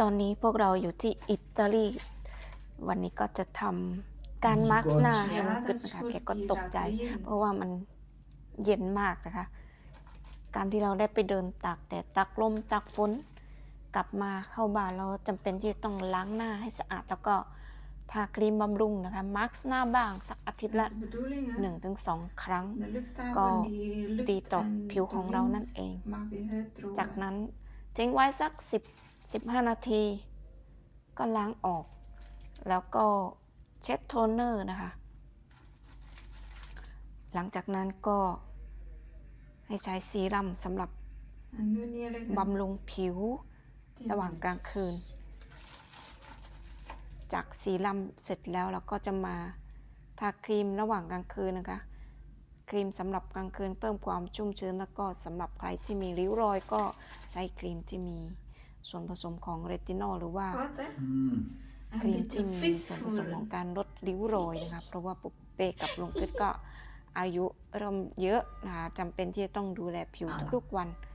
ตอนนี้พวกเราอยู่ที่อิตาลี วันนี้ก็จะทำการมาร์กหน้าให้มันกึดนะคะแกก็ตกใจ เพราะว่ามันเย็นมากนะคะ การที่เราได้ไปเดินตากแดดตากลมตากฝนกลับมาเข้าบ้านเราจำเป็นที่จะต้องล้างหน้าให้สะอาดแล้วก็ทาครีมบำรุงนะคะมาร์กหน้าบ้างสักอาทิตย์ Dat ละ is de bedoeling, hè? หนึ่งถึงสองครั้ง De luchthaven ก็ die ดี lucht ต่อ en ผิว de ของเรา wind นั่นเอง maakt die huid droog. จากนั้นทิ้งไว้สัก 10 15 นาที ก็ล้างออก แล้วก็เช็ดโทนเนอร์นะคะ หลังจากนั้นก็ให้ใช้ซีรัมสำหรับ En nu neerleggen. บำรุงผิว10ระหว่างกลางคืน จากซีรัมเสร็จแล้วเราก็จะมาทาครีมระหว่างกลางคืนนะคะ ครีมสำหรับกลางคืนเพิ่มความชุ่มชื้นแล้วก็สำหรับใครที่มีริ้วรอยก็ใช้ครีมที่มี ส่วนผสมของเรตินอลหรือว่า Wat, hè? อืมค Een รีมที่ beetje มี vis ส่วนผสมของ voelen. การลดริ้วรอยนะคะเพราะว่าปุบเปกับลุงตึ๊ดก็อายุเริ่มเยอะนะคะจำเป็นที่จะต้องดูแลผิวทุกๆวัน Voilà.